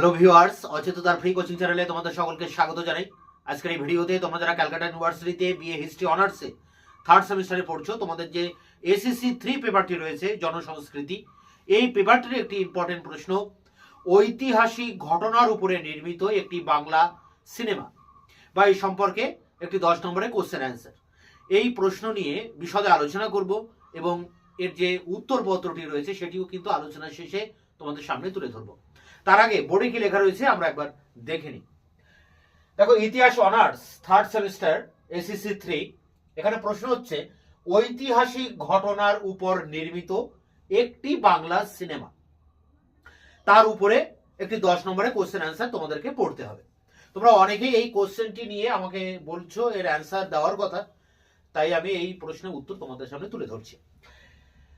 Hello viewers অচেততার free coaching চ্যানেলে তোমাদের সকলকে স্বাগত জানাই। আজকের এই ভিডিওতে তোমরা যারা ক্যালকাটা ইউনিভার্সিটিতে বিএ হিস্ট্রি অনার্সে থার্ড সেমিস্টারে পড়ছো, তোমাদের যে এসএসসি থ্রি পেপারটি রয়েছে, জনসংস্কৃতি, এই পেপারটির একটি ইম্পর্টেন্ট প্রশ্ন। ঐতিহাসিক ঘটনার উপরে নির্মিত একটি বাংলা সিনেমা বা এই সম্পর্কে একটি দশ নম্বরে কোশ্চেন অ্যান্সার এই প্রশ্ন নিয়ে বিশদে আলোচনা করব এবং এর যে উত্তরপত্রটি রয়েছে, সেটিও কিন্তু আলোচনা শেষে তোমাদের সামনে তুলে ধরবো। তার আগে বোর্ডে কি লেখা রয়েছে আমরা একবার দেখে নিই। দেখো, ইতিহাস honours third semester ACC three এখানে প্রশ্ন হচ্ছে, ঐতিহাসিক ঘটনার উপর নির্মিত একটি বাংলা সিনেমা। তার উপরে একটি দশ নম্বরের কোশ্চেন অ্যান্সার তোমাদেরকে পড়তে হবে। তোমরা অনেকেই এই কোশ্চেনটি নিয়ে আমাকে বলছো, এর অ্যান্সার দেওয়ার কথা। তাই আমি এই প্রশ্নের উত্তর তোমাদের সামনে তুলে ধরছি।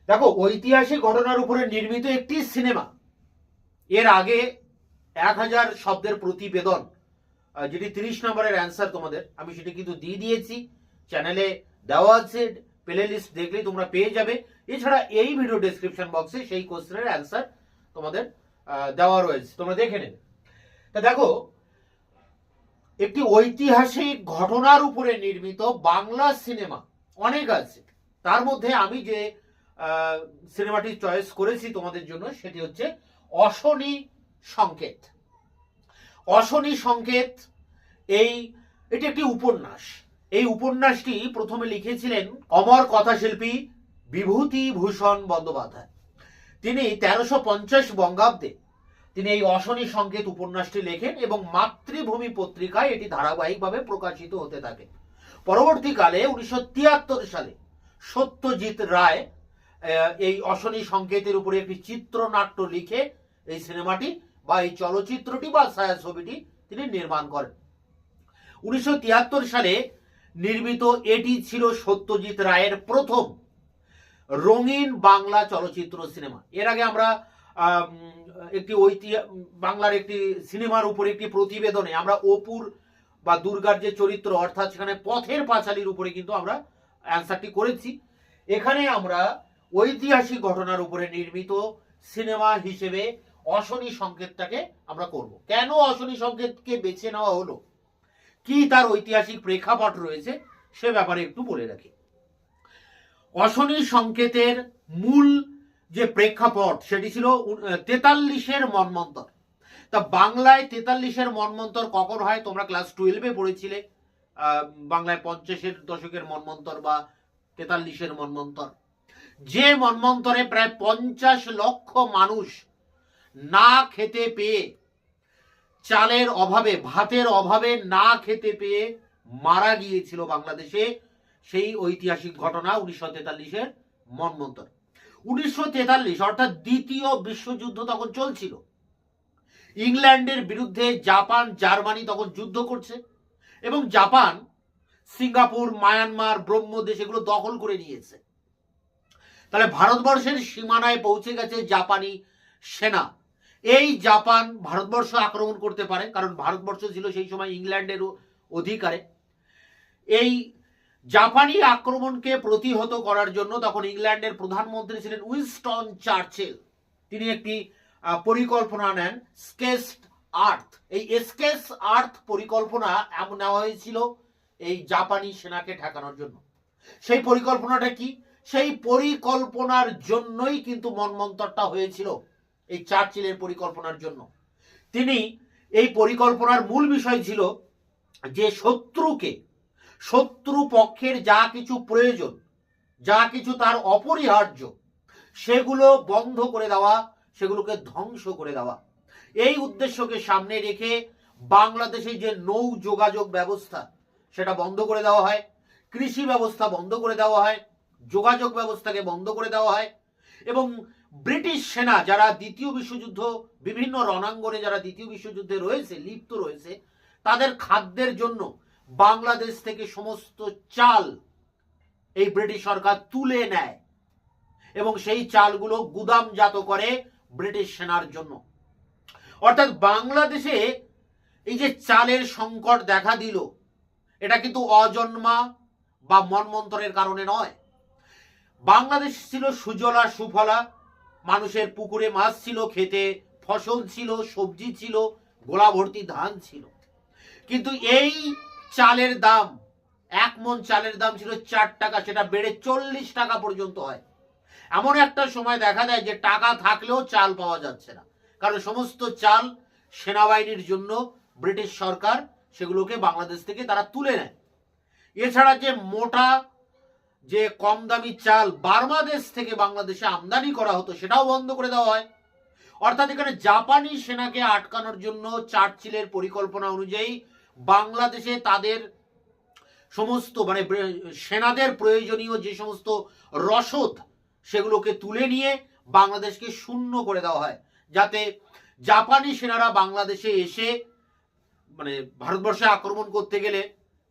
দেখো, ঐতিহাসিক ঘটনার উপরে নির্মিত একটি সিনেমা। এর আগে এক হাজার শব্দের প্রতিবেদন যেটি তিরিশ নম্বরের অ্যান্সার তোমাদের, আমি সেটি কিন্তু দিয়ে দিয়েছি। চ্যানেলে দেওয়া আছে প্লে লিস্ট দেখলেই তোমরা পেয়ে যাবে। এছাড়া এই ভিডিও ডেসক্রিপশন বক্সে সেই কোশ্চেনের অ্যান্সার তোমাদের দেওয়া রয়েছে। তোমরা দেখে নেবে। তা দেখো, একটি ঐতিহাসিক ঘটনার উপরে নির্মিত বাংলা সিনেমা অনেক আছে। তার মধ্যে আমি যে সিনেমাটি চয়েস করেছি তোমাদের জন্য, সেটি হচ্ছে অশনি সংকেত। অশনি সংকেত, এই, এটি একটি উপন্যাস। এই উপন্যাসটি প্রথমে লিখেছিলেন অমর কথাশিল্পী বিভূতি ভূষণ বন্দ্যোপাধ্যায়। তিনি তেরোশো পঞ্চাশ বঙ্গাব্দে তিনি এই অশনি সংকেত উপন্যাসটি লেখেন এবং মাতৃভূমি পত্রিকায় এটি ধারাবাহিকভাবে প্রকাশিত হতে থাকে। পরবর্তীকালে উনিশশো তিয়াত্তর সালে সত্যজিৎ রায় এই অশনি সংকেতের উপরে একটি চিত্রনাট্য লিখে এই সিনেমাটি বা এই চলচ্চিত্রটি বা ছায়াছবিটি তিনি নির্মাণ করেন। উনিশশো তিয়াত্তর সালে নির্মিত এটি ছিল সত্যজিৎ রায়ের প্রথম রঙিন বাংলা চলচ্চিত্র সিনেমা। এর আগে আমরা একটি ঐতিহাসিক বাংলার একটি সিনেমার উপর একটি প্রতিবেদনে আমরা অপুর বা দুর্গার যে চরিত্র অর্থাৎ সেখানে পথের পাঁচালির উপরে কিন্তু আমরা অ্যান্সারটি করেছি। এখানে আমরা ঐতিহাসিক ঘটনার উপরে নির্মিত সিনেমা হিসেবে অশনি সংকেতটাকে আমরা করব। কেন অশনি সংকেতকে বেছে নেওয়া হলো? কি তার ঐতিহাসিক প্রেক্ষাপট রয়েছে? সে ব্যাপারে একটু বলে রাখি। অশনি সংকেতের মূল যে প্রেক্ষাপট, সেটি ছিল তেতাল্লিশের মন্মন্তর তা বাংলায় তেতাল্লিশের মন্মন্তর কখন হয়? তোমরা ক্লাস টুয়েলভে পড়েছিলে। বাংলায় পঞ্চাশের দশকের মন্মন্তর বা তেতাল্লিশের মন্মন্তর যে মন্মন্তরে প্রায় পঞ্চাশ লক্ষ মানুষ না খেতে পেয়ে, চালের অভাবে, ভাতের অভাবে না খেতে পেয়ে মারা গিয়েছিল বাংলাদেশে সেই ঐতিহাসিক ঘটনা উনিশশো তেতাল্লিশের মন্মন্তর উনিশশো তেতাল্লিশ অর্থাৎ দ্বিতীয় বিশ্বযুদ্ধ তখন চলছিল। ইংল্যান্ডের বিরুদ্ধে জাপান, জার্মানি তখন যুদ্ধ করছে এবং জাপান, সিঙ্গাপুর, মায়ানমার, ব্রহ্মদেশ এগুলো দখল করে নিয়েছে। তাহলে ভারতবর্ষের সীমানায় পৌঁছে গেছে জাপানি সেনা। এই জাপান ভারতবর্ষ আক্রমণ করতে পারে, কারণ ভারতবর্ষ ছিল সেই সময় ইংল্যান্ডের অধিকারে। এই জাপানি আক্রমণকে প্রতিহত করার জন্য তখন ইংল্যান্ডের প্রধানমন্ত্রী ছিলেন উইনস্টন চার্চিল। তিনি একটি পরিকল্পনা নেন, স্কেচড আর্থ। এই স্কেস আর্থ পরিকল্পনা এমন নেওয়া হয়েছিল এই জাপানি সেনাকে ঠেকানোর জন্য। সেই পরিকল্পনাটা কি? সেই পরিকল্পনার জন্যই কিন্তু মনমন্তরটা হয়েছিল। এই চার্চিলের পরিকল্পনার জন্য। তিনি এই পরিকল্পনার মূল বিষয় ছিল যে শত্রুকে, শত্রু পক্ষের যা কিছু প্রয়োজন, যা কিছু তার অপরিহার্য, সেগুলো বন্ধ করে দেওয়া, সেগুলোকে ধ্বংস করে দেওয়া। এই উদ্দেশ্যকে সামনে রেখে বাংলাদেশে যে নৌ যোগাযোগ ব্যবস্থা, সেটা বন্ধ করে দেওয়া হয়, কৃষি ব্যবস্থা বন্ধ করে দেওয়া হয়, যোগাযোগ ব্যবস্থাকে বন্ধ করে দেওয়া হয় এবং ব্রিটিশ সেনা যারা দ্বিতীয় বিশ্বযুদ্ধ, বিভিন্ন রণাঙ্গনে যারা দ্বিতীয় বিশ্বযুদ্ধে রয়েছে, লিপ্ত রয়েছে, তাদের খাদ্যের জন্য বাংলাদেশ থেকে সমস্ত চাল এই ব্রিটিশ সরকার তুলে নেয় এবং সেই চালগুলো গুদামজাত করে ব্রিটিশ সেনার জন্য। অর্থাৎ বাংলাদেশে এই যে চালের সংকট দেখা দিল, এটা কিন্তু অজন্মা বা মনমন্তরের কারণে নয়। বাংলাদেশ ছিল সুজলা সুফলা। মানুষের পুকুরে মাছ ছিল, খেতে ফসল ছিল, সবজি ছিল গোলা ভর্তি ধান ছিল। কিন্তু এই চালের দাম, এক মন চালের দাম ছিল চার টাকা, সেটা বেড়ে চল্লিশ টাকা পর্যন্ত হয়। এমন একটা সময় দেখা দেয় যে টাকা থাকলেও চাল পাওয়া যাচ্ছে না। কারণ সমস্ত চাল সেনাবাহিনীর জন্য ব্রিটিশ সরকার সেগুলোকে বাংলাদেশ থেকে তারা তুলে নেয়। এছাড়া যে মোটা যে কম দামি চাল বার্মাদেশ থেকে বাংলাদেশে আমদানি করা হতো, সেটাও বন্ধ করে দেওয়া হয়। অর্থাৎ এখানে জাপানি সেনাকে আটকানোর জন্য চার্চিলের পরিকল্পনা অনুযায়ী বাংলাদেশে তাদের সমস্ত মানে সেনাদের প্রয়োজনীয় যে সমস্ত রসদ, সেগুলোকে তুলে নিয়ে বাংলাদেশকে শূন্য করে দেওয়া হয়। যাতে জাপানি সেনারা বাংলাদেশে এসে মানে ভারতবর্ষে আক্রমণ করতে গেলে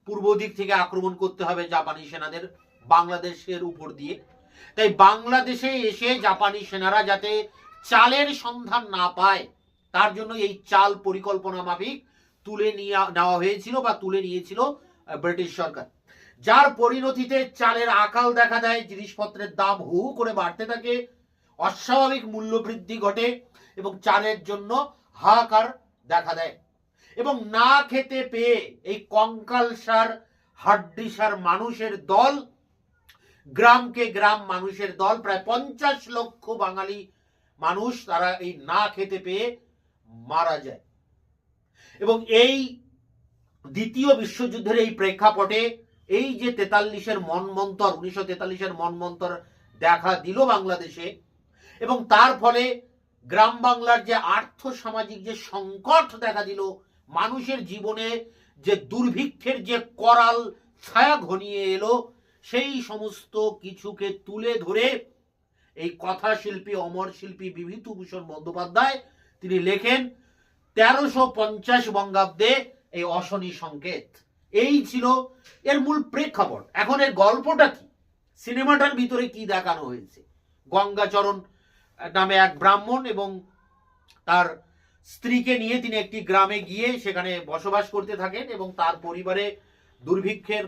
পূর্ব দিক থেকে আক্রমণ করতে হবে জাপানি সেনাদের। বাংলাদেশের উপর দিয়ে। তাই বাংলাদেশে এসে জাপানি সেনারা যাতে চালের সন্ধান না পায়, তার জন্য এই চাল পরিকল্পনা মাফিক তুলে নিয়ে নেওয়া হয়েছিল বা তুলে নিয়েছিল ব্রিটিশ সরকার। যার পরিণতিতে চালের আকাল দেখা দেয়, জিনিসপত্রের দাম হু করে বাড়তে থাকে, অস্বাভাবিক মূল্য বৃদ্ধি ঘটে এবং চালের জন্য হাহাকার দেখা দেয়। এবং না খেতে পেয়ে এই কঙ্কালসার, হাড্ডিসার মানুষের দল গ্রামকে গ্রাম মানুষের দল, প্রায় পঞ্চাশ লক্ষ বাঙালি মানুষ তারা এই না খেতে পেয়ে মারা যায়। এবং এই দ্বিতীয় বিশ্বযুদ্ধের এই প্রেক্ষাপটে এই যে তেতাল্লিশের মনমন্তর, উনিশশো তেতাল্লিশের মনমন্তর দেখা দিল বাংলাদেশে, এবং তার ফলে গ্রাম বাংলার যে আর্থ সামাজিক যে সংকট দেখা দিল, মানুষের জীবনে যে দুর্ভিক্ষের যে করাল ছায়া ঘনিয়ে এলো সেই সমস্ত কিছুকে তুলে ধরে এই কথা শিল্পী, অমর শিল্পী বিভূতিভূষণ বন্দ্যোপাধ্যায় তিনি লেখেন, তেরোশো পঞ্চাশ বঙ্গাব্দে এই অশনি সংকেত। এই ছিল এর মূল প্রেক্ষাপট। এখন এর গল্পটা কি? সিনেমাটার ভিতরে কি দেখানো হয়েছে? গঙ্গাচরণ নামে এক ব্রাহ্মণ এবং তার স্ত্রীকে নিয়ে তিনি একটি গ্রামে গিয়ে সেখানে বসবাস করতে থাকেন এবং তার পরিবারে দুর্ভিক্ষের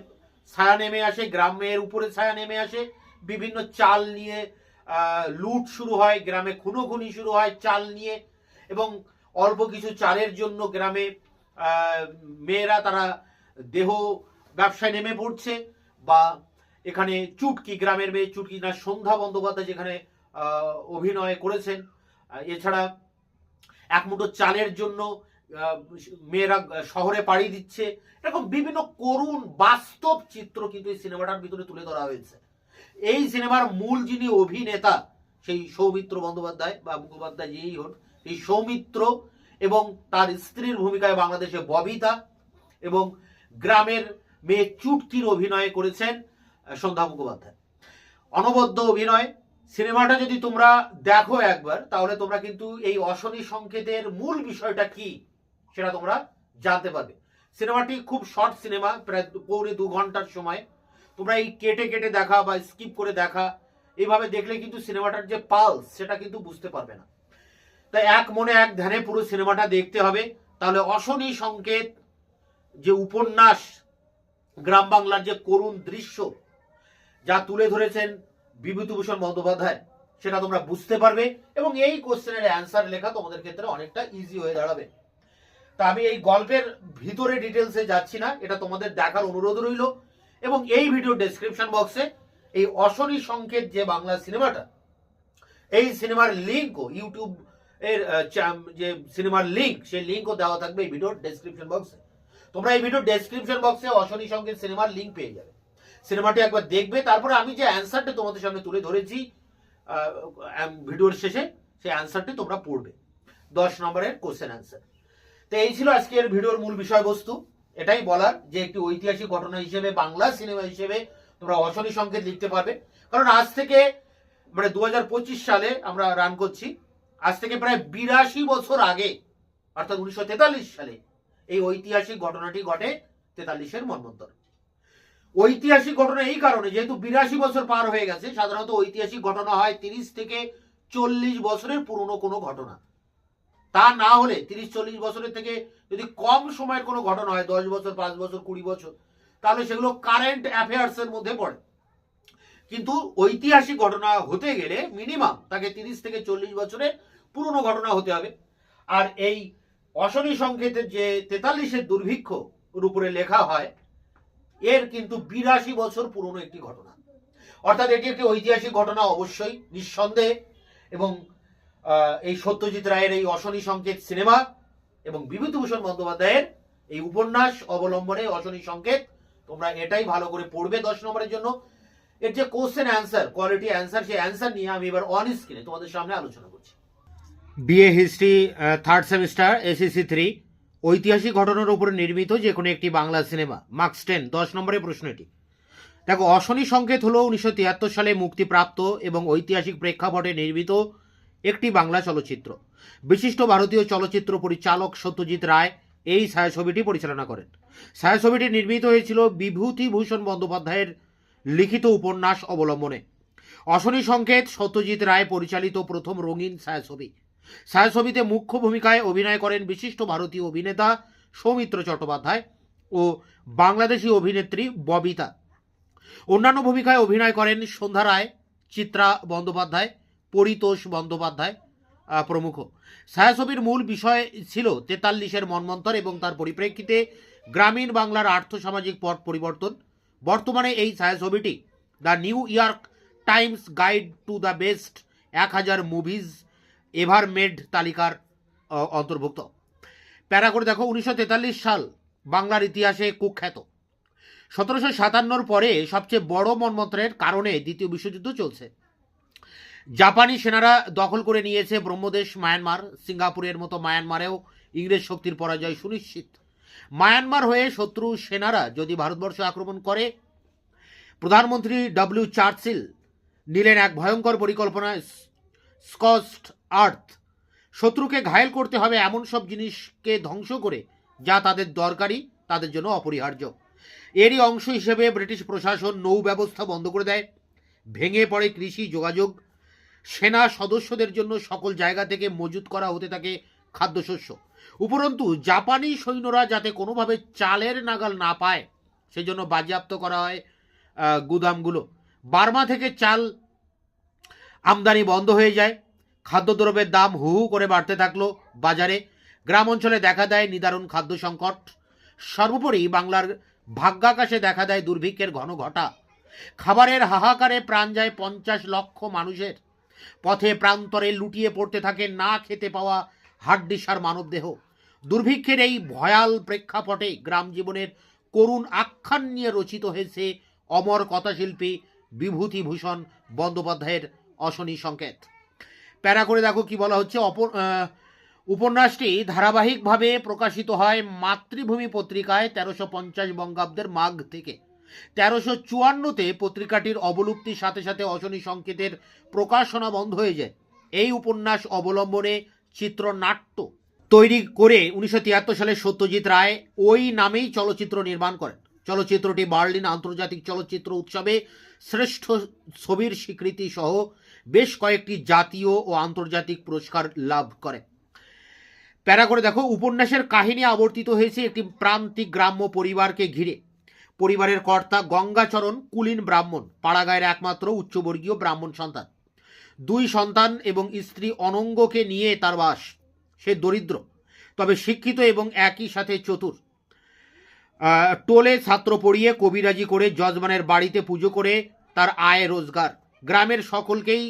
ছায়া নেমে আসে, গ্রামের উপরে ছায়া নেমে আসে। বিভিন্ন চাল নিয়ে লুট শুরু হয়, গ্রামে খুনোখুনি শুরু হয় চাল নিয়ে এবং অল্প কিছু চালের জন্য গ্রামে মেয়েরা তারা দেহ ব্যবসায় নেমে পড়ছে বা এখানে চুটকি, গ্রামের মেয়ে চুটকি না, সন্ধ্যা বন্দ্যোপাধ্যায় যেখানে অভিনয় করেছেন। এছাড়া এক মুঠো চালের জন্য মেয়েরা শহরে পাড়ি দিচ্ছে। এরকম বিভিন্ন করুণ বাস্তব চিত্র কিন্তু এই সিনেমাটার ভিতরে তুলে ধরা হয়েছে। এই সিনেমার মূল যিনি অভিনেতা, সেই সৌমিত্র বন্দ্যোপাধ্যায় বা মুখোপাধ্যায় যেই হন এই সৌমিত্র এবং তার স্ত্রীর ভূমিকায় বাংলাদেশে ববিতা এবং গ্রামের মেয়ে চুটকির অভিনয় করেছেন সন্ধ্যা মুখোপাধ্যায়। অনবদ্য অভিনয়। সিনেমাটা যদি তোমরা দেখো একবার, তাহলে তোমরা কিন্তু এই অশনি সংকেতের মূল বিষয়টা কি? সেটা তোমরা জানতে পারবে। সিনেমাটি খুব শর্ট সিনেমা প্রায় পৌনে দু ঘণ্টার সময়। তোমরা এই কেটে কেটে দেখা বা স্কিপ করে দেখা এইভাবে দেখলে কিন্তু সিনেমাটার যে পালস সেটা কিন্তু বুঝতে পারবে না। তাই এক মনে এক ধ্যানে পুরো সিনেমাটা দেখতে হবে। তাহলে অশনি সংকেত, যে উপন্যাস, গ্রাম বাংলার যে করুণ দৃশ্য, যা তুলে ধরেছেন বিভূতিভূষণ বন্দ্যোপাধ্যায়, সেটা তোমরা বুঝতে পারবে এবং এই কোশ্চেনের অ্যান্সার লেখা তোমাদের ক্ষেত্রে অনেকটা ইজি হয়ে দাঁড়াবে। তা আমি এই গল্পের ভিতরে ডিটেলসে যাচ্ছি না, এটা তোমাদের দেখার অনুরোধ রইল। এবং এই ভিডিও ডেসক্রিপশন বক্সে এই অশনি সংকেত যে বাংলা সিনেমাটা, এই সিনেমার লিঙ্কও ইউটিউব এর যে সিনেমার লিঙ্ক সেই লিঙ্কও দেওয়া থাকবে এই ভিডিওর ডেসক্রিপশন বক্সে তোমরা এই ভিডিও ডেসক্রিপশন বক্সে অশনি সংকেত সিনেমার লিঙ্ক পেয়ে যাবে। সিনেমাটি একবার দেখবে, তারপরে আমি যে অ্যান্সারটা তোমাদের সামনে তুলে ধরেছি ভিডিওর শেষে, সেই অ্যান্সারটি তোমরা পড়বে। দশ নম্বরের কোশ্চেন অ্যান্সার তো এই ছিল আজকের ভিডিওর মূল বিষয়বস্তু। এটাই বলার যে একটি ঐতিহাসিক ঘটনা হিসেবে, বাংলা সিনেমা হিসেবে তোমরা অশনি সংকেত লিখতে পারবে। কারণ আজ থেকে মানে দু হাজার পঁচিশ সালে আমরা রান করছি। আজ থেকে প্রায় বিরাশি বছর আগে, অর্থাৎ উনিশশো তেতাল্লিশ সালে, এই ঐতিহাসিক ঘটনাটি ঘটে তেতাল্লিশের মন্বন্তর ঐতিহাসিক ঘটনা এই কারণে, যেহেতু বিরাশি বছর পার হয়ে গেছে, সাধারণত ঐতিহাসিক ঘটনা হয় তিরিশ থেকে চল্লিশ বছরের পুরনো কোনো ঘটনা। তা না হলে তিরিশ, চল্লিশ বছরের থেকে যদি কম সময়ের কোনো ঘটনা হয়, দশ বছর, পাঁচ বছর, কুড়ি বছর, তাহলে সেগুলো কারেন্ট অ্যাফেয়ার্স এর মধ্যে পড়ে। কিন্তু ঐতিহাসিক ঘটনা হতে গেলে মিনিমাম তাকে তিরিশ থেকে চল্লিশ বছরের পুরনো ঘটনা হতে হবে। আর এই অশনি সংকেতের যে তেতাল্লিশের দুর্ভিক্ষ ওর উপরে লেখা হয়, এর কিন্তু বিরাশি বছর পুরনো একটি ঘটনা। অর্থাৎ এটি একটি ঐতিহাসিক ঘটনা অবশ্যই, নিঃসন্দেহে। এবং এই সত্যজিৎ রায়ের এই অশনি সংকেত সিনেমা এবং বিভূতিভূষণ বন্দ্যোপাধ্যায়ের এই উপন্যাস অবলম্বনে অশনি সংকেত। তোমরা এটাই ভালো করে পড়বে দশ নম্বরের জন্য। এর যে কোশ্চেন অ্যান্সার কোয়ালিটি অ্যান্সার সেই অ্যান্সার নিয়ে আমি এবার অন স্ক্রিনে তোমাদের সামনে আলোচনা করছি। BA history third semester SSC three ঐতিহাসিক ঘটনার উপর নির্মিত যে কোনো একটি বাংলা সিনেমা। মার্কস টেন দশ নম্বরের প্রশ্ন এটি। দেখো, অশনি সংকেত হলো উনিশশো তিয়াত্তর সালে মুক্তিপ্রাপ্ত এবং ঐতিহাসিক প্রেক্ষাপটে নির্মিত একটি বাংলা চলচ্চিত্র। বিশিষ্ট ভারতীয় চলচ্চিত্র পরিচালক সত্যজিৎ রায় এই ছায়াছবিটি পরিচালনা করেন। ছায়াছবিটি নির্মিত হয়েছিল বিভূতিভূষণ বন্দ্যোপাধ্যায়ের লিখিত উপন্যাস অবলম্বনে। অশনি সংকেত সত্যজিৎ রায় পরিচালিত প্রথম রঙিন ছায়াছবি। ছায়াছবিতে মুখ্য ভূমিকায় অভিনয় করেন বিশিষ্ট ভারতীয় অভিনেতা সৌমিত্র চট্টোপাধ্যায় ও বাংলাদেশি অভিনেত্রী ববিতা। অন্যান্য ভূমিকায় অভিনয় করেন সন্ধ্যা রায়, চিত্রা বন্দ্যোপাধ্যায় পরিতোষ বন্দ্যোপাধ্যায় প্রমুখ। ছায়াছবির মূল বিষয় ছিল তেতাল্লিশের মন্মন্তর এবং তার পরিপ্রেক্ষিতে গ্রামীণ বাংলার আর্থসামাজিক পট পরিবর্তন। বর্তমানে এই ছায়াছবিটি the New York Times guide to the best এক হাজার মুভিজ এভার মেড তালিকার অন্তর্ভুক্ত। প্যারা করে দেখো, উনিশশো তেতাল্লিশ সাল বাংলার ইতিহাসে কুখ্যাত। সতেরোশো সাতান্নর পরে সবচেয়ে বড় মনমন্ত্রের কারণে দ্বিতীয় বিশ্বযুদ্ধ চলছে। জাপানি সেনারা দখল করে নিয়েছে ব্রহ্মদেশ, মায়ানমার। সিঙ্গাপুরের মতো মায়ানমারেও ইংরেজ শক্তির পরাজয় সুনিশ্চিত। মায়ানমার হয়ে শত্রু সেনারা যদি ভারতবর্ষ আক্রমণ করে, প্রধানমন্ত্রী ডব্লিউ চার্চিল নিলেন এক ভয়ঙ্কর পরিকল্পনা স্কস্ট আর্থ। শত্রুকে ঘায়েল করতে হবে এমন সব জিনিসকে ধ্বংস করে যা তাদের দরকারি তাদের জন্য অপরিহার্য। এরই অংশ হিসেবে ব্রিটিশ প্রশাসন নৌ ব্যবস্থা বন্ধ করে দেয়। ভেঙে পড়ে কৃষি যোগাযোগ সেনা সদস্যদের জন্য সকল জায়গা থেকে মজুত করা হতে থাকে খাদ্যশস্য। উপরন্তু, জাপানি সৈন্যরা যাতে কোনোভাবে চালের নাগাল না পায়, সেজন্য বাজেয়াপ্ত করা হয় গুদামগুলো। বার্মা থেকে চাল আমদানি বন্ধ হয়ে যায়। খাদ্যদ্রব্যের দাম হু হু করে বাড়তে থাকল বাজারে। গ্রাম অঞ্চলে দেখা দেয় নিদারুণ খাদ্য সংকট। সর্বোপরি বাংলার ভাগ্যাকাশে দেখা দেয় দুর্ভিক্ষের ঘন ঘটা। খাবারের হাহাকারে প্রাণ যায় পঞ্চাশ লক্ষ মানুষের। পথে প্রান্তরে লুটিয়ে পড়তে থাকে না খেতে পাওয়া হাড্ডিসার মানবদেহ। দুর্ভিক্ষের এই ভয়াল প্রেক্ষাপটে গ্রাম জীবনের করুণ আখ্যান নিয়ে রচিত হয়েছে অমর কথাশিল্পী বিভূতিভূষণ বন্দ্যোপাধ্যায়ের অশনি সংকেত। প্যারা করে দেখো কি বলা হচ্ছে। অপর উপন্যাসটি ধারাবাহিকভাবে প্রকাশিত হয় মাতৃভূমি পত্রিকায় তেরোশো পঞ্চাশ বঙ্গাব্দের মাঘ থেকে। তেরোশো চুয়ান্নতে পত্রিকাটির অবলুপ্তির সাথে সাথে অশনি সংকেতের প্রকাশনা বন্ধ হয়ে যায়। এই উপন্যাস অবলম্বনে চিত্রনাট্য তৈরি করে উনিশশো তিয়াত্তর সালে সত্যজিৎ রায় ওই নামেই চলচ্চিত্র নির্মাণ করেন। চলচ্চিত্রটি বার্লিন আন্তর্জাতিক চলচ্চিত্র উৎসবে শ্রেষ্ঠ ছবির স্বীকৃতি সহ বেশ কয়েকটি জাতীয় ও আন্তর্জাতিক পুরস্কার লাভ করে। প্যারা করে দেখো, উপন্যাসের কাহিনী আবর্তিত হয়েছে একটি প্রান্তিক গ্রাম্য পরিবারকে ঘিরে। পরিবারের কর্তা গঙ্গাচরণ কুলীন ব্রাহ্মণ, পাড়াগায়ের একমাত্র উচ্চবর্গীয় ব্রাহ্মণ সন্তান। দুই সন্তান এবং স্ত্রী অনঙ্গকে নিয়ে তার বাস। সে দরিদ্র, তবে শিক্ষিত এবং একই সাথে চতুর। টোলে ছাত্র পড়িয়ে কবিরাজি করে যজমানের বাড়িতে পুজো করে তার আয় রোজগার। গ্রামের সকলকেই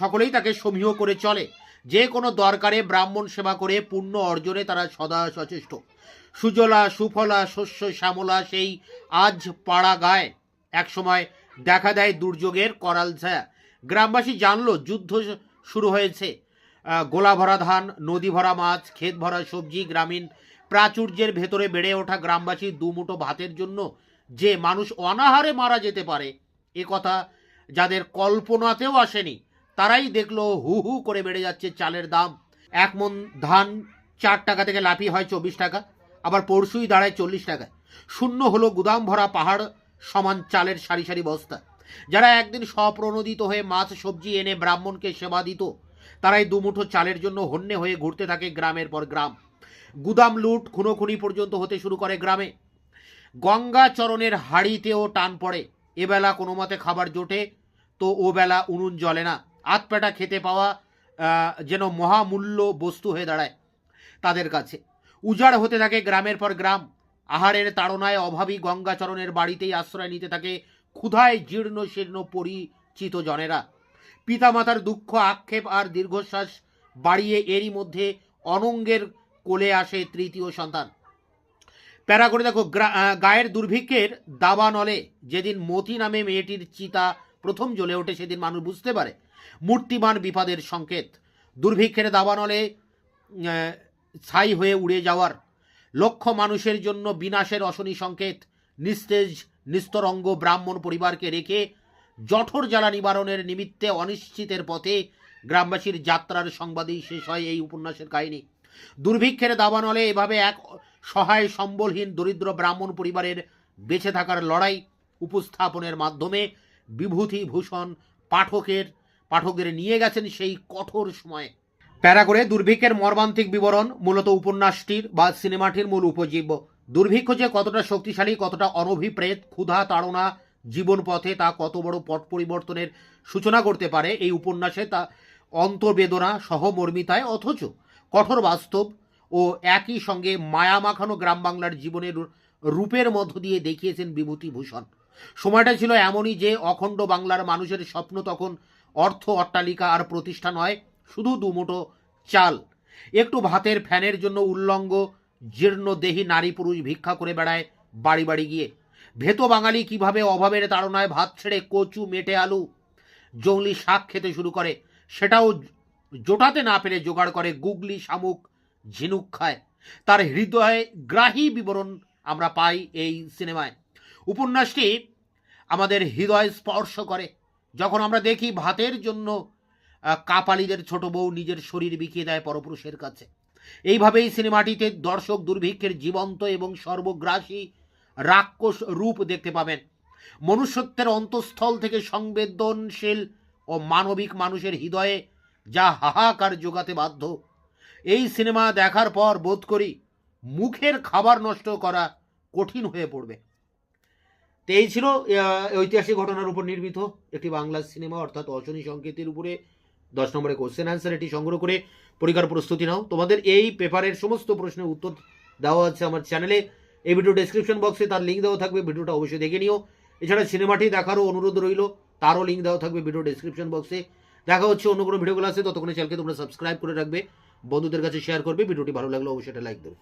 সকলেই তাকে সমীহ করে চলে। যে কোনো দরকারে ব্রাহ্মণ সেবা করে পুণ্য অর্জনে তারা সদা সচেষ্ট। সুজলা, সুফলা, শস্য, শ্যামলা সেই আজ পাড়া গায়ে। একসময় দেখা দেয় দুর্যোগের করাল ছায়া। গ্রামবাসী জানলো, যুদ্ধ শুরু হয়েছে। গোলা ভরা ধান, নদী ভরা মাছ, ক্ষেত ভরা সবজি, গ্রামীণ প্রাচুর্যের ভেতরে বেড়ে ওঠা গ্রামবাসী দুমুঠো ভাতের জন্য যে মানুষ অনাহারে মারা যেতে পারে, এ কথা যাদের কল্পনাতেও আসেনি, তারাই দেখল হু হু করে বেড়ে যাচ্ছে চালের দাম। এক মন ধান চার টাকা থেকে লাফিয়ে হয় চব্বিশ টাকা। আবার পরশুই দাঁড়ায় চল্লিশ টাকা শূন্য হলো গুদাম ভরা পাহাড় সমান চালের সারি সারি বস্তা। যারা একদিন স্বপ্রণোদিত হয়ে মাছ সবজি এনে ব্রাহ্মণকে সেবা দিত, তারাই দুমুঠো চালের জন্য হন্যে হয়ে ঘুরতে থাকে গ্রামের পর গ্রাম। গুদাম লুট খুনোখুনি পর্যন্ত হতে শুরু করে গ্রামে। গঙ্গাচরণের হাড়িতেও টান পড়ে। এবেলা কোনো মতে খাবার জোটে, তো ও বেলা উনুন জ্বলে না। আতপেটা খেতে পাওয়া যেন মহামূল্য বস্তু হয়ে দাঁড়ায় তাদের কাছে। উজাড় হতে থাকে গ্রামের পর গ্রাম। আহারের তাড়নায় অভাবী গঙ্গাচরণের বাড়িতেই আশ্রয় নিতে থাকে ক্ষুধায় জীর্ণ শীর্ণ পরিচিত জনেরা। পিতামাতার দুঃখ, আক্ষেপ আর দীর্ঘশ্বাস বাড়িয়ে এরই মধ্যে অনঙ্গের কোলে আসে তৃতীয় সন্তান। প্যারা করে দেখো গায়ের দুর্ভিক্ষের দাবানলে যেদিন মতি নামে মেয়েটির চিতা প্রথম জ্বলে ওঠে সেদিন মানুষ বুঝতে পারে। মূর্তিমান বিপদের সংকেত। দুর্ভিক্ষের দাবানলে ছাই হয়ে উড়ে যাওয়ার লক্ষ মানুষের জন্য বিনাশের অশনি সংকেত, নিস্তেজ, নিস্তরঙ্গ ব্রাহ্মণ পরিবারকে রেখে জঠর জ্বালা নিবারণের নিমিত্তে অনিশ্চিতের পথে গ্রামবাসীর যাত্রার সংবাদেই শেষ হয় এই উপন্যাসের কাহিনী। দুর্ভিক্ষের দাবানলে এভাবে এক সহায় সম্বলহীন দরিদ্র ব্রাহ্মণ পরিবারের বেঁচে থাকার লড়াই উপস্থাপনের মাধ্যমে বিভূতিভূষণ পাঠকের পাঠকদের নিয়ে গেছেন সেই কঠোর সময়ে। প্যারা করে দুর্ভিক্ষের মর্মান্তিক বিবরণ, মূলত উপন্যাসটির বা সিনেমাটির মূল উপজীব্য। দুর্ভিক্ষ যে কতটা শক্তিশালী, কতটা অনভিপ্রেত, ক্ষুধা, তাড়না জীবন পথে তা কত বড় পট পরিবর্তনের সূচনা করতে পারে, এই উপন্যাসে তা অন্তর্বেদনা, সহমর্মিতায় অথচ কঠোর বাস্তব ও একই সঙ্গে মায়া মাখানো গ্রাম বাংলার জীবনের রূপের মধ্য দিয়ে দেখিয়েছেন বিভূতিভূষণ। সময়টা ছিল এমনই যে, অখণ্ড বাংলার মানুষের স্বপ্ন তখন অর্থ অট্টালিকা আর প্রতিষ্ঠা নয় শুধু দুমুঠো চাল। একটু ভাতের ফ্যানের জন্য উল্লঙ্গ, জীর্ণ দেহি নারী পুরুষ ভিক্ষা করে বেড়ায় বাড়ি বাড়ি গিয়ে। ভেত বাঙালি কীভাবে অভাবের তাড়নায় ভাত ছেড়ে কচু, মেটে আলু, জংলি শাক খেতে শুরু করে, সেটাও জোটাতে না পেরে জোগাড় করে গুগলি, শামুক, ঝিনুক খায়। তার হৃদয়ে গ্রাহী বিবরণ আমরা পাই এই সিনেমায়। উপন্যাসটি আমাদের হৃদয় স্পর্শ করে। যখন আমরা দেখি ভাতের জন্য কাপালিদের ছোট বউ নিজের শরীর বিকিয়ে দেয় পরপুরুষের কাছে। এইভাবেই সিনেমাটিতে দর্শক দুর্ভিক্ষের জীবন্ত এবং সর্বগ্রাসী রাক্ষস রূপ দেখতে পাবেন। মনুষ্যত্বের অন্তঃস্থল থেকে সংবেদনশীল ও মানবিক মানুষের হৃদয়ে যা হাহাকার যোগাতে বাধ্য। এই সিনেমা দেখার পর বোধ করি মুখের খাবার নষ্ট করা কঠিন হয়ে পড়বে। তো এই ছিল ঐতিহাসিক ঘটনার উপর নির্মিত একটি বাংলা সিনেমা, অর্থাৎ অশনি সংকেতের উপরে দশ নম্বরে কোশ্চেন অ্যান্সার এটি সংগ্রহ করে পরীক্ষার প্রস্তুতি নাও। তোমাদের এই পেপারের সমস্ত প্রশ্নের উত্তর দেওয়া আছে আমার চ্যানেলে এই ভিডিও ডেসক্রিপশন বক্সে তার লিঙ্ক দেওয়া থাকবে ভিডিওটা অবশ্যই দেখে নিও। এছাড়া সিনেমাটি দেখারও অনুরোধ রইল, তারও লিঙ্ক দেওয়া থাকবে ভিডিও ডেসক্রিপশন বক্সে দেখা হচ্ছে অন্য কোনো ভিডিওগুলো আছে ততক্ষণে চ্যানেলকে তোমরা সাবস্ক্রাইব করে রাখবে। বন্ধুদের কাছে শেয়ার করবে ভিডিওটি ভালো লাগলে অবশ্যই একটা লাইক দেবে।